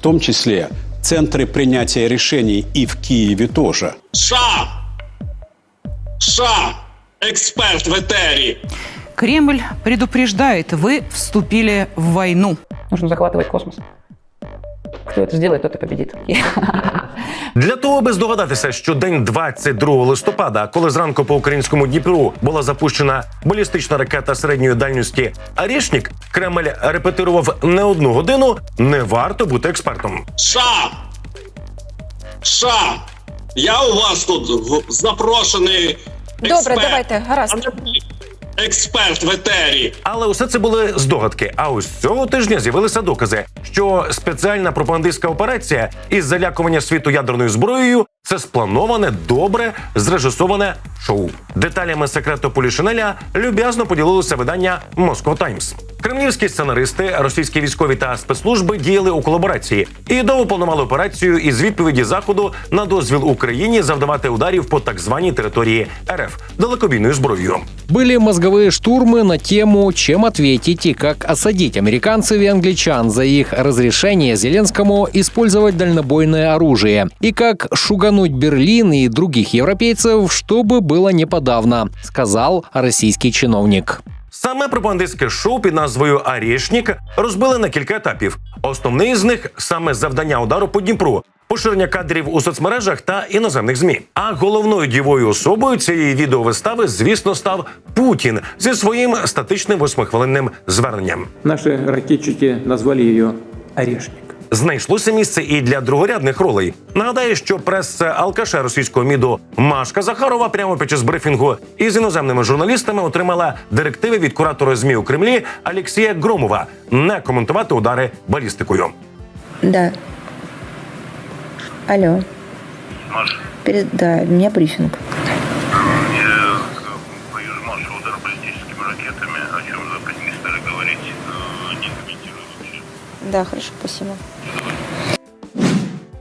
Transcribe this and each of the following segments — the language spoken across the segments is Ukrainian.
в том числе центры принятия решений и в Киеве тоже. США! США! Експерт в етері! Кремль предупреждает, вы вступили в войну. Нужно захватывать космос. Кто это сделает, тот и победит. Для того, аби здогадатися, що день 22 листопада, коли зранку по українському Дніпру була запущена балістична ракета середньої дальності Арішнік, Кремль репетирував не одну годину. Не варто бути експертом. США! США! Я у вас тут запрошений. Добре, давайте, гаразд. А не ви. Експерт в етері. Але усе це були здогадки. А ось цього тижня з'явилися докази, що спеціальна пропагандистська операція із залякування світу ядерною зброєю це сплановане, добре зрежисоване шоу. Деталями секрету Полішинеля люб'язно поділилося видання Moscow Times. Кремлівські сценаристи, російські військові та спецслужби діяли у колаборації і довго планували операцію із відповіді заходу на дозвіл Україні завдавати ударів по так званій території РФ далекобійною зброєю. Были мозговые штурмы на тему, чем ответить и как осадить американцев и англичан за их разрешение Зеленскому использовать дальнобойное оружие, и как шугануть Берлин и других европейцев, чтобы было не подавно, сказал российский чиновник. Саме пропагандистське шоу під назвою Арішнік розбили на кілька етапів. Основний з них саме завдання удару по Дніпру. Поширення кадрів у соцмережах та іноземних змі. А головною дівою особою цієї відеовистави, звісно, став Путін зі своїм статичним восьмихвилинним зверненням. Наши ракетчики назвали ее «Орешник». Знайшлося місце і для другорядних ролей. Нагадаю, що прес-алкаша російського міду Машка Захарова прямо під час брифінгу із іноземними журналістами отримала директиви від куратора змі у Кремлі Алексія Громова не коментувати удари балістикою. Да. Алло. Перед... Да, у меня брифинг. Да, хорошо, спасибо.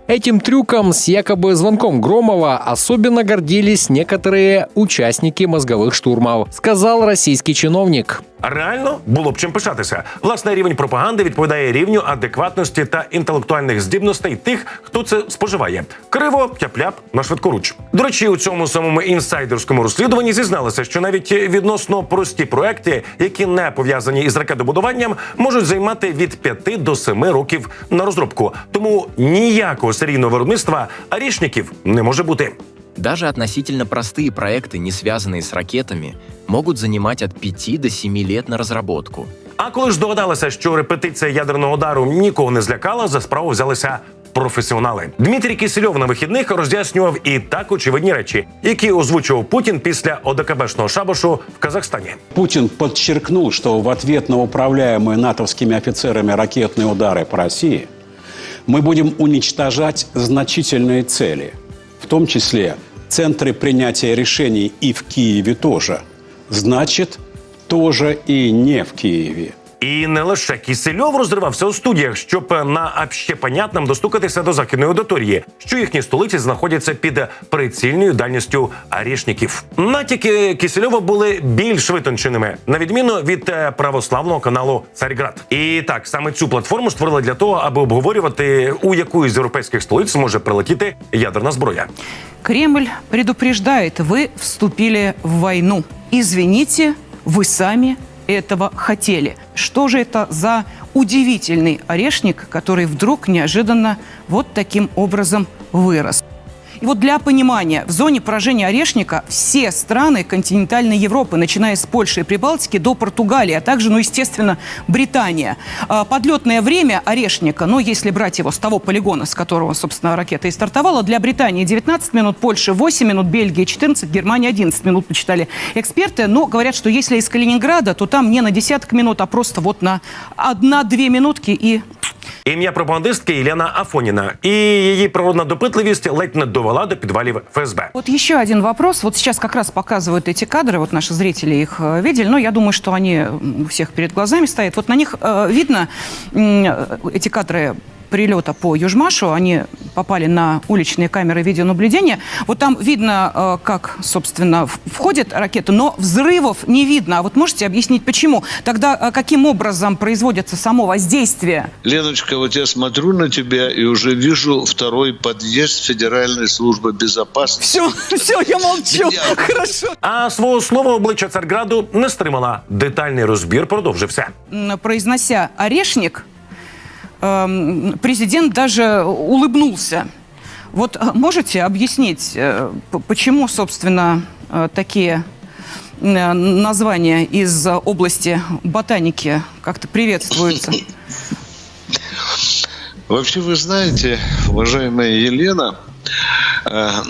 Этим трюком с якобы звонком Громова особенно гордились некоторые участники мозговых штурмов, сказал российский чиновник. Реально було б чим пишатися. Власне, рівень пропаганди відповідає рівню адекватності та інтелектуальних здібностей тих, хто це споживає. Криво, тяп-ляп, на швидкоруч. До речі, у цьому самому інсайдерському розслідуванні зізналися, що навіть відносно прості проекти, які не пов'язані із ракетобудуванням, можуть займати від 5 до 7 років на розробку. Тому ніякого серійного виробництва арішників не може бути. Даже относительно простые проекты, не связанные с ракетами, могут занимать от 5 до 7 лет на разработку. А коли ж здогадалося, що репетиція ядерного удару нікого не злякала, за справу взялися професіонали. Дмитрій Кисельов на вихідних роз'яснював і так очевидні речі, які озвучував Путін після ОДКБшного шабашу в Казахстані. Путин подчеркнул, что в ответ на управляемые натовскими офицерами ракетные удары по России мы будем уничтожать значительные цели, в том числе центры принятия решений и в Киеве тоже. Значит, тоже и не в Киеве. І не лише Кісельов розривався у студіях, щоб на общепонятним достукатися до західної аудиторії, що їхні столиці знаходяться під прицільною дальністю арішників. Натяки Кісельова були більш витонченими, на відміну від е, православного каналу Царьград. І так саме цю платформу створили для того, аби обговорювати, у яку із європейських столиць може прилетіти ядерна зброя. Кремль предупреждает, вы вступили в войну. Извините, вы сами этого хотели. Что же это за удивительный орешник, который вдруг неожиданно вот таким образом вырос? И вот для понимания, в зоне поражения орешника все страны континентальной Европы, начиная с Польши и Прибалтики до Португалии, а также, ну, естественно, Британия. А, Подлетное время орешника, ну, если брать его с того полигона, с которого, собственно, ракета и стартовала, для Британии 19 минут, Польши 8 минут, Бельгии 14, Германии 11 минут, почитали эксперты. Но говорят, что если из Калининграда, то там не на десяток минут, а просто вот на одна-две минутки и Ім'я пропагандистки Єлена Афоніна, і її природна допитливість ледь не довела до підвалів ФСБ. Вот еще один вопрос. Вот сейчас как раз показывают эти кадры, вот наши зрители их э, видели, но я думаю, что они м, у всех перед глазами стоят. Вот на них э, видно м, э, эти кадры прилета по Южмашу, они попали на уличные камеры видеонаблюдения. Вот там видно, э, как, собственно, входит ракета, но взрывов не видно. А вот можете объяснить, почему? Тогда э, каким образом производится само воздействие? Леночка, вот я смотрю на тебя и уже вижу второй подъезд Федеральной службы безопасности. Все, все, я молчу. Я- Хорошо. А свого слова обличчя Царграду не стримала. Детальний розбір продовжився. Произнося «орешник», президент даже улыбнулся. Вот э, можете объяснить, э, почему, собственно, э, такие названия из области ботаники как-то приветствуются? Вообще, вы знаете, уважаемая Елена,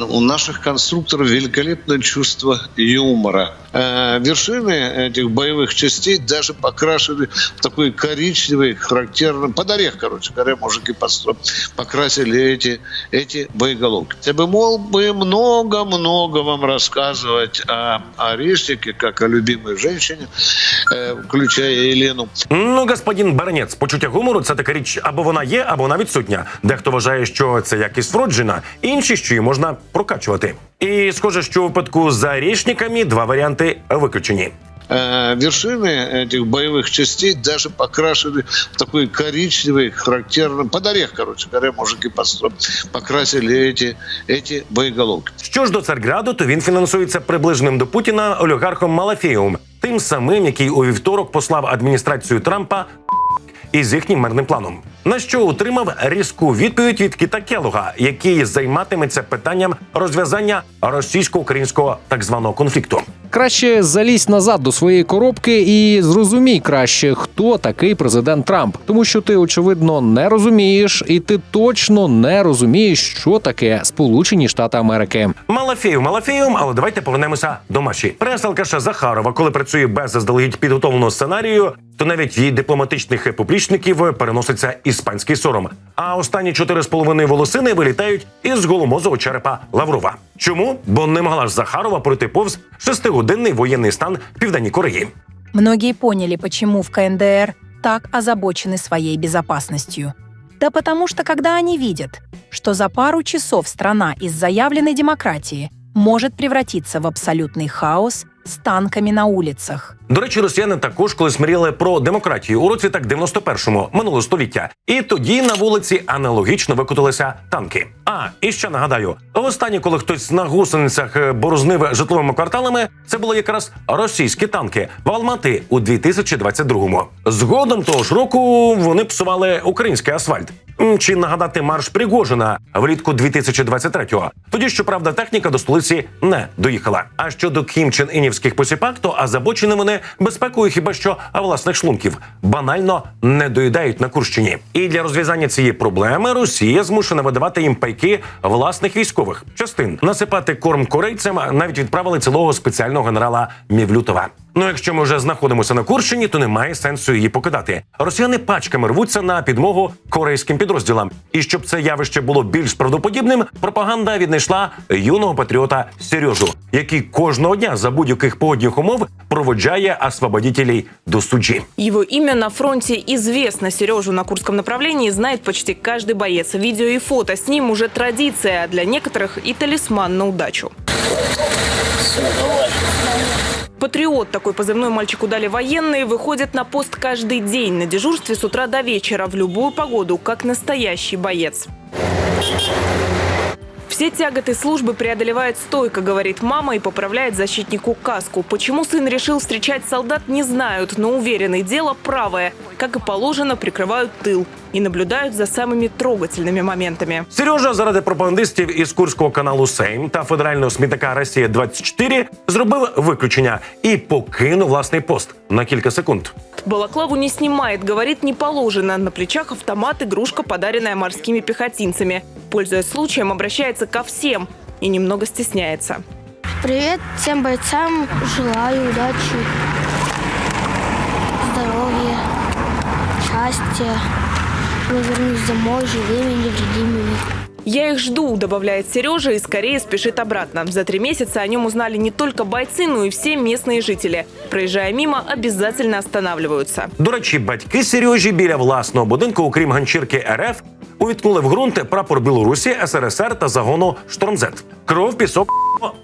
у наших конструкторов великолепное чувство юмора. Э, Вершины этих боевых частей даже покрашены в такой коричневый, характерный, под орех, короче говоря, мужики постро- покрасили эти, эти боеголовки. Я бы мог бы много-много вам рассказывать о орешнике, как о любимой женщине, э, включая Елену. Ну, господин Баранець, почуття гумору це така річ, або вона є, або вона відсутня. Дехто вважає, що це якість вроджена, інші, що її можна прокачувати. І схоже, що у випадку з орішниками два варіанти виключені. Э, вершины этих боевых частей даже покрашены в такой коричневый, характерный, под орех, короче говоря, мужики постро- покрасили эти, эти боеголовки. Що ж до Царграду, то він фінансується приближеним до Путіна олігархом Малафєєвим, тим самим, який у вівторок послав адміністрацію Трампа із їхнім мирним планом. На що отримав різку відповідь від Кіта Келуга, який займатиметься питанням розв'язання російсько-українського так званого конфлікту. Краще залізь назад до своєї коробки і зрозумій краще, хто такий президент Трамп, тому що ти очевидно не розумієш, і ти точно не розумієш, що таке Сполучені Штати Америки. Малафеєв Малафеєвим, але давайте повернемося до Маші. Прес-алкаша Захарова, коли працює без заздалегідь підготовленого сценарію, то навіть її дипломатичних поплічників переноситься іспанський сором. А останні чотири з половиною волосини вилітають із голомозого черепа Лаврова. Чому? Бо не могла ж Захарова пройти повз шестигодинний воєнний стан в південній Кореї. Многие поняли, почему в КНДР так озабочены своей безопасностью. Да потому что когда они видят, что за пару часов страна из заявленной демократии может превратиться в абсолютный хаос с танками на улицах. До речі, росіяни також колись мріяли про демократію у році так 91-му минулого століття. І тоді на вулиці аналогічно викотилися танки. А і ще нагадаю, останнє, коли хтось на гусеницях е, борознив житловими кварталами, це були якраз російські танки в Алмати у 2022-му. Згодом того ж року вони псували український асфальт. Чи нагадати марш Пригожина влітку 2023-го. Тоді, щоправда, техніка до столиці не доїхала. А щодо Кім Чен інівських посіпак, то озабочені вони безпекою хіба що власних шлунків банально не доїдають на Курщині. І для розв'язання цієї проблеми Росія змушена видавати їм пайки власних військових частин. Насипати корм корейцям навіть відправили цілого спеціального генерала Мівлютова. Ну, якщо ми вже знаходимося на Курщині, то немає сенсу її покидати. Росіяни пачками рвуться на підмогу корейським підрозділам. І щоб це явище було більш правдоподібним, пропаганда віднайшла юного патріота Сережу, який кожного дня за будь-яких погодних умов проводжає освободітелей до суджі. Его имя на фронте известно. Сережу на Курском направлении знает почти каждый боец. Видео и фото с ним уже традиция, а для некоторых и талисман на удачу. Патриот, такой позывной мальчику дали военные, выходит на пост каждый день на дежурстве с утра до вечера в любую погоду, как настоящий боец. Все тяготы службы преодолевает стойко, говорит мама и поправляет защитнику каску. Почему сын решил встречать солдат, не знают, но уверены, дело правое. Как и положено, прикрывают тыл и наблюдают за самыми трогательными моментами. Сережа заради пропагандистів із курського каналу Сейм та федерального смітника Росія 24 зробив виключення і покинув власний пост на кілька секунд. Балаклаву не снимает, говорит, не положено. На плечах автомат, игрушка, подаренная морскими пехотинцами. Пользуясь случаем, обращается ко всем и немного стесняется. Привет всем бойцам. Желаю удачи, здоровья, счастья. Мы вернусь домой живыми, невредимыми. Я их жду, добавляет Сережа и скорее спешит обратно. За три месяца о нем узнали не только бойцы, но и все местные жители. Проезжая мимо, обязательно останавливаются. До речі, батьки Сережі біля власного будинку, окрім ганчірки РФ, увіткнули в ґрунт прапор Білорусі, СРСР та загону Штормзет. Кров, пісок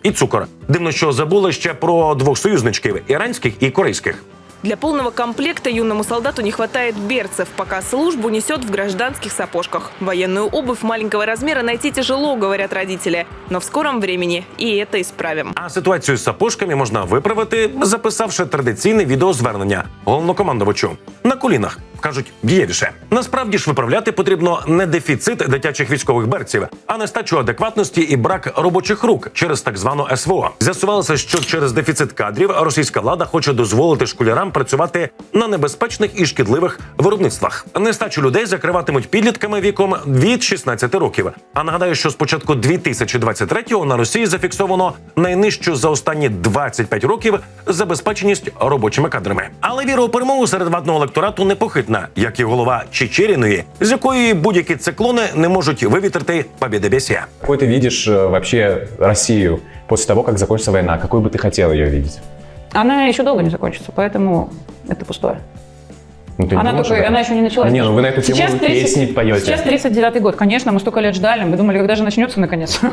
і цукор. Дивно, що забули ще про двох союзничків іранських і корейських. Для полного комплекта юному солдату не хватает берцев, пока службу несет в гражданских сапожках. Военную обувь маленького размера найти тяжело, говорят родители. Но в скором времени и это исправим. А ситуацію з сапожками можна виправити, записавши традиційне відеозвернення головнокомандувачу на колінах. Кажуть, дієвіше. Насправді ж виправляти потрібно не дефіцит дитячих військових берців, а нестачу адекватності і брак робочих рук через так звану СВО. З'ясувалося, що через дефіцит кадрів російська влада хоче дозволити школярам працювати на небезпечних і шкідливих виробництвах. Нестачу людей закриватимуть підлітками віком від 16 років. А нагадаю, що з початку 2023-го на Росії зафіксовано найнижчу за останні 25 років забезпеченість робочими кадрами. Але віра у перемогу серед ватного електорату непохитна, як і голова Чечеріної, з якої будь-які циклони не можуть вивітрити побєдобєсія. Какой ты видишь э, вообще Россию после того, как закончится война? Какой бы ты хотел ее видеть? Она еще долго не закончится, поэтому это пустое. Ну, ты не Она, думаешь только, этом? она еще не началась. Не, ну вы на эту тему Сейчас 30 песни поете. Сейчас 39-й год. Конечно, мы столько лет ждали. Мы думали, когда же начнется наконец.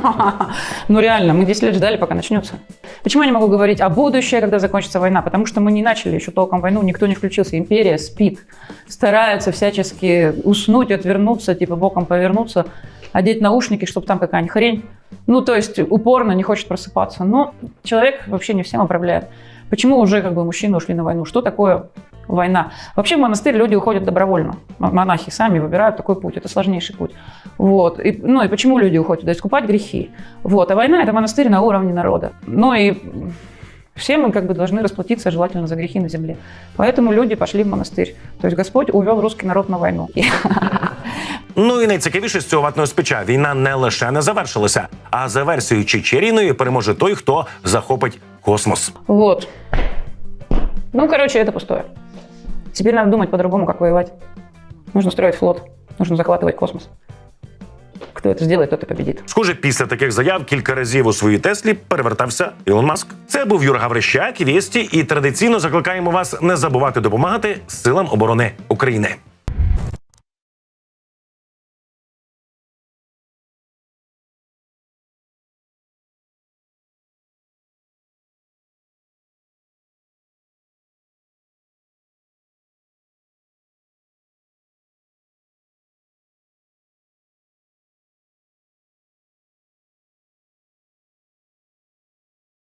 Ну реально, мы 10 лет ждали, пока начнется. Почему я не могу говорить о будущее, когда закончится война? Потому что мы не начали еще толком войну, никто не включился. Империя спит. Стараются всячески уснуть, отвернуться, типа боком повернуться, одеть наушники, чтобы там какая-нибудь хрень. Ну, то есть упорно не хочет просыпаться. Но человек вообще не всем управляет. Почему уже как бы мужчины ушли на войну? Что такое война? Вообще в монастырь люди уходят добровольно. М- Монахи сами выбирают такой путь. Это сложнейший путь. Вот. И, ну и почему люди уходят? Да искупать грехи. Вот. А война – это монастырь на уровне народа. Ну и все мы как бы должны расплатиться желательно за грехи на земле. Поэтому люди пошли в монастырь. То есть Господь увел русский народ на войну. Ну і найцікавіше з цього ватного спіча війна не лише не завершилася, а за версією Чечеріної переможе той, хто захопить космос. Вот. Ну, короче, это пустое. Теперь надо думать по-другому, как воевать. Нужно строить флот, нужно захватывать космос. Кто это сделает, тот и победит. Схоже, після таких заяв кілька разів у своїй Теслі перевертався Ілон Маск. Це був Юра Гаврищак, Вєсті, і традиційно закликаємо вас не забувати допомагати силам оборони України.